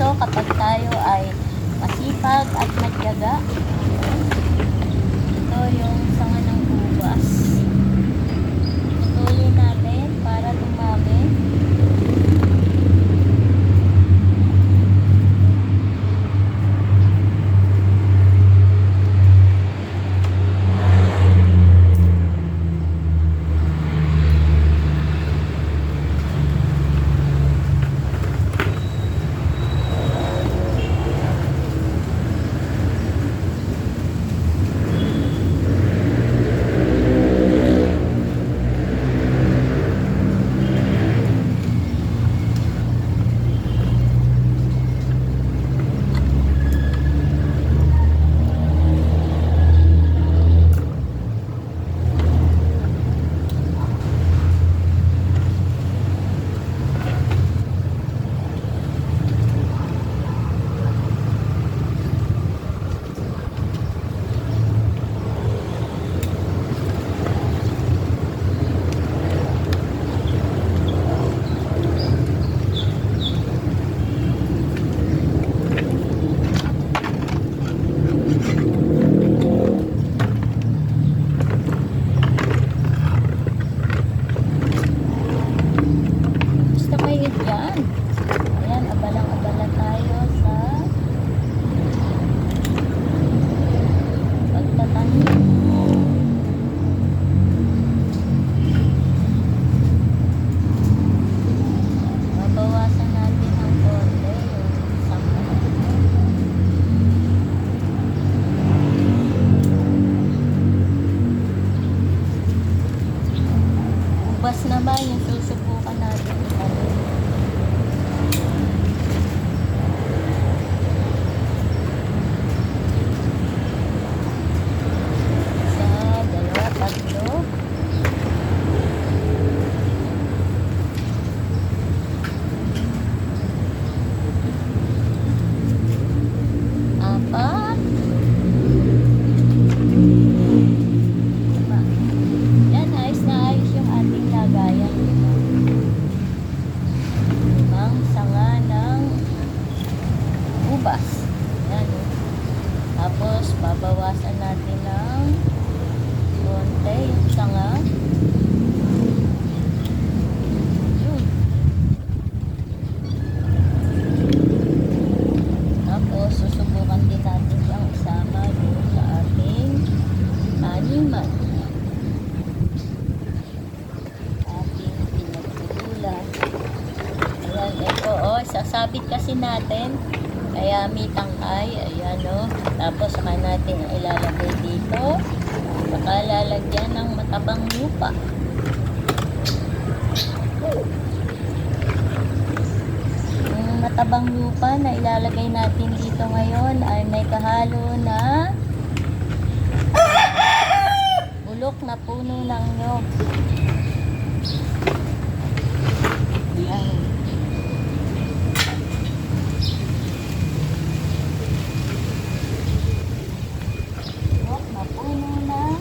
aasenso kapag tayo ay masipag at matyaga. Ito yung sanga ng ubas. Putulin natin para dumami. Gusto kayo dyan. Ayan, abalang-abala tayo sa pagtatanim. Mabawasan natin ang konti yung sangka. Ubas naman yung susubukan natin. Isa, dalawa, tatlo. Apat. Lima. Yan, ayos na ayos yung ating lagayan. Limang sanga ng ubas. Yan. oh. Tapos, babawasan natin ng konti yung sanga. Yun. Tapos, susubukan din natin siyang isama doon sa ating taniman. ating pinagtutulan. Ayan, ito, oh, sasabit kasi natin. May tangkay, ayan, oh. Tapos, saka natin ilalagay dito. Saka lalagyan ng matabang lupa. Yung matabang lupa na ilalagay natin dito ngayon ay may kahalo na bulok na puno ng nyog. Ayan. Bulok na puno ng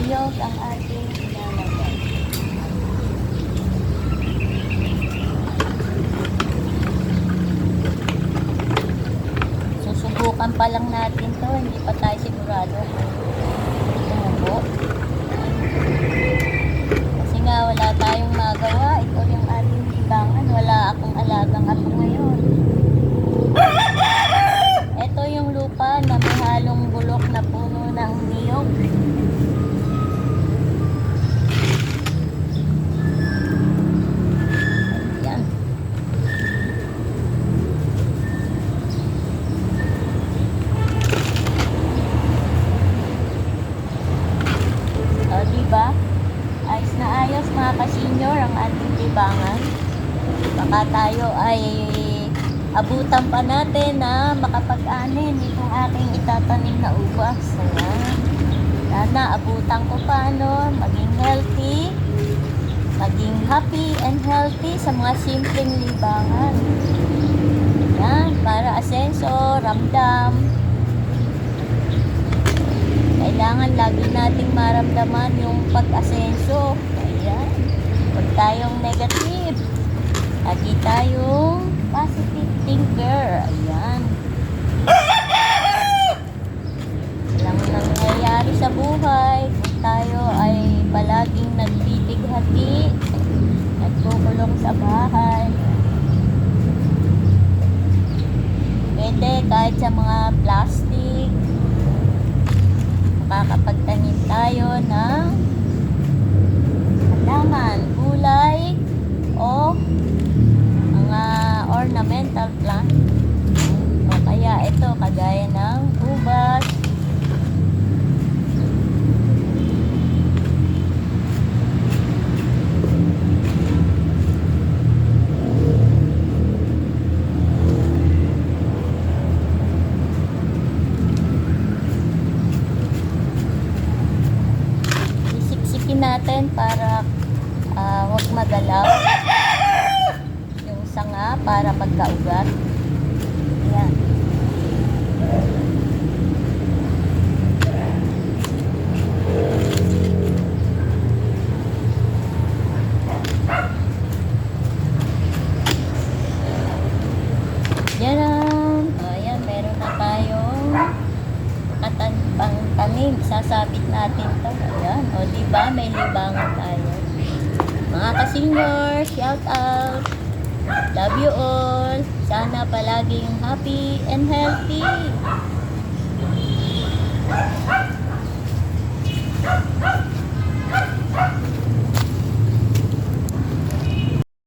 niyog ang ating ilalagay. Susubukan pa lang natin to, hindi pa tayo sigurado tumubo. Kasi nga wala tayong magawa. Ito yung ating libangan. Wala akong alagang apo ngayon. Ito yung lupa na may halong bulok na puno ng niyog. Ayan. O, diba? Ayos na ayos mga ka-senior ang ating libangan. Baka tayo ay abutan pa natin na makapag-anin itong aking itatanim na ubas. Ayan. Sana abutan ko pa, no? Maging healthy, maging happy and healthy sa mga simpleng libangan. Yan, para asenso, ramdam. Kailangan lagi nating maramdaman yung pag-asenso. Ayan. Huwag tayong negative. Lagi tayong positive stinker. Ayan. Walang nangyayari sa buhay kung tayo ay palaging nagtitighati nagkukulong sa bahay. Pwede kahit sa mga plastic. Makakapagtanim tayo ng halaman, gulay, o mga ornamental plant. O kaya ito, kagaya ng ubas, Sisiksikin natin para ah, huwag magalaw. Yung sanga para magkaugat. Ayan. Yan. Ayan, meron na tayong katan tanim. Sasabit natin to. Ayan. O, di ba? May libangan tayo. Mga ka-senior, shout out. Love you all. Sana palaging happy and healthy.